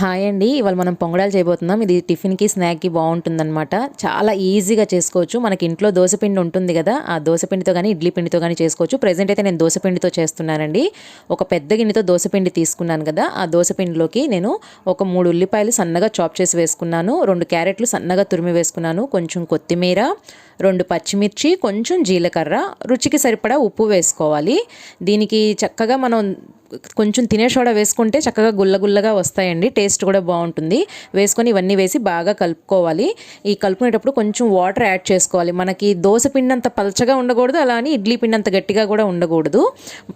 Hi అండి. ఇవాళ మనం పొంగడాలు చేయబోతున్నాం. ఇది టిఫిన్కి స్నాక్కి బాగుంటుందన్నమాట. చాలా ఈజీగా చేసుకోవచ్చు. మనకి ఇంట్లో దోశపిండి ఉంటుంది కదా ఆ దోశపిండితో కానీ ఇడ్లీ పిండితో కానీ చేసుకోవచ్చు. ప్రజెంట్ అయితే నేను దోశపిండితో చేస్తున్నానండి. ఒక పెద్ద గిన్నెతో దోశపిండి తీసుకున్నాను కదా ఆ దోశపిండిలోకి నేను ఒక మూడు ఉల్లిపాయలు సన్నగా చాప్ చేసి వేసుకున్నాను. రెండు క్యారెట్లు సన్నగా తురిమి వేసుకున్నాను. కొంచెం కొత్తిమీర రెండు పచ్చిమిర్చి కొంచెం జీలకర్ర రుచికి సరిపడా ఉప్పు వేసుకోవాలి. దీనికి చక్కగా మనం కొంచెం తినే సోడా వేసుకుంటే చక్కగా గుల్లగుల్లగా వస్తాయండి. టేస్ట్ కూడా బాగుంటుంది. వేసుకొని ఇవన్నీ వేసి బాగా కలుపుకోవాలి. ఈ కలుపుకునేటప్పుడు కొంచెం వాటర్ యాడ్ చేసుకోవాలి. మనకి దోశ పిండి అంత పలచగా ఉండకూడదు. అలా అని ఇడ్లీ పిండి అంత గట్టిగా కూడా ఉండకూడదు.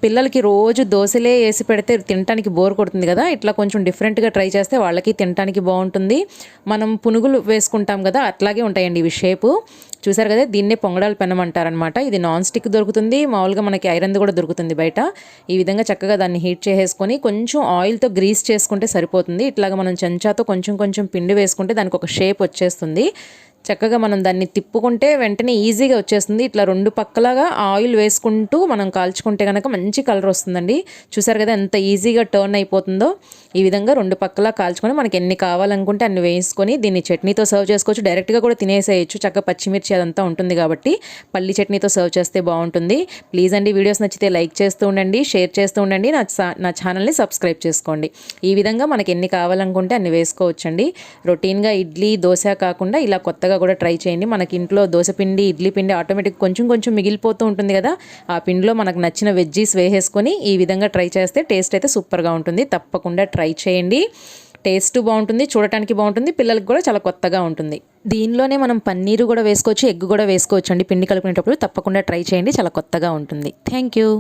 పిల్లలకి రోజు దోశలే వేసి పెడితే తినడానికి బోర్ కొడుతుంది కదా. ఇట్లా కొంచెం డిఫరెంట్గా ట్రై చేస్తే వాళ్ళకి తినడానికి బాగుంటుంది. మనం పునుగులు వేసుకుంటాం కదా. అట్లాగే ఉంటాయండి ఇవి షేపు చూసారు కదా దీన్నే పొంగడాలు పెనం అంటారనమాట ఇది నాన్ స్టిక్ దొరుకుతుంది. మామూలుగా మనకి ఐరన్ కూడా దొరుకుతుంది బయట. ఈ విధంగా చక్కగా దాన్ని హీట్ చేసేసుకొని కొంచెం ఆయిల్తో గ్రీస్ చేసుకుంటే సరిపోతుంది. ఇట్లాగా మనం చెంచాతో కొంచెం కొంచెం పిండి వేసుకుంటే దానికి ఒక షేప్ వచ్చేస్తుంది. చక్కగా మనం దాన్ని తిప్పుకుంటే వెంటనే ఈజీగా వచ్చేస్తుంది. ఇట్లా రెండు పక్కలాగా ఆయిల్ వేసుకుంటూ మనం కాల్చుకుంటే కనుక మంచి కలర్ వస్తుందండి. చూసారు కదా ఎంత ఈజీగా టర్న్ అయిపోతుందో. ఈ విధంగా రెండు పక్కలా కాల్చుకొని మనకి ఎన్ని కావాలనుకుంటే అన్ని వేసుకొని దీన్ని చట్నీతో సర్వ్ చేసుకోవచ్చు. డైరెక్ట్గా కూడా తినేసేయచ్చు. చక్కగా పచ్చిమిర్చి అదంతా ఉంటుంది కాబట్టి పల్లి చట్నీతో సర్వ్ చేస్తే బాగుంటుంది. ప్లీజ్ అండి వీడియోస్ నచ్చితే లైక్ చేస్తూ ఉండండి షేర్ చేస్తూ ఉండండి. నా నా ఛానల్ని సబ్స్క్రైబ్ చేసుకోండి. ఈ విధంగా మనకి ఎన్ని కావాలనుకుంటే అన్ని వేసుకోవచ్చండి. రొటీన్గా ఇడ్లీ దోశ కాకుండా ఇలా కొత్తగా కొత్తగా కూడా ట్రై చేయండి. మనకి ఇంట్లో పిండి ఇడ్లీ పిండి ఆటోమేటిక్ కొంచెం కొంచెం మిగిలిపోతూ ఉంటుంది కదా. ఆ పిండిలో మనకు నచ్చిన వెజ్జీస్ వేసేసుకొని ఈ విధంగా ట్రై చేస్తే టేస్ట్ అయితే సూపర్గా ఉంటుంది. తప్పకుండా ట్రై చేయండి. టేస్ట్ బాగుంటుంది చూడటానికి బాగుంటుంది పిల్లలకి కూడా చాలా కొత్తగా ఉంటుంది. దీనిలోనే మనం పన్నీరు కూడా వేసుకోవచ్చు ఎగ్ కూడా వేసుకోవచ్చు అండి. పిండి కలుపుకునేటప్పుడు తప్పకుండా ట్రై చేయండి చాలా కొత్తగా ఉంటుంది. Thank you.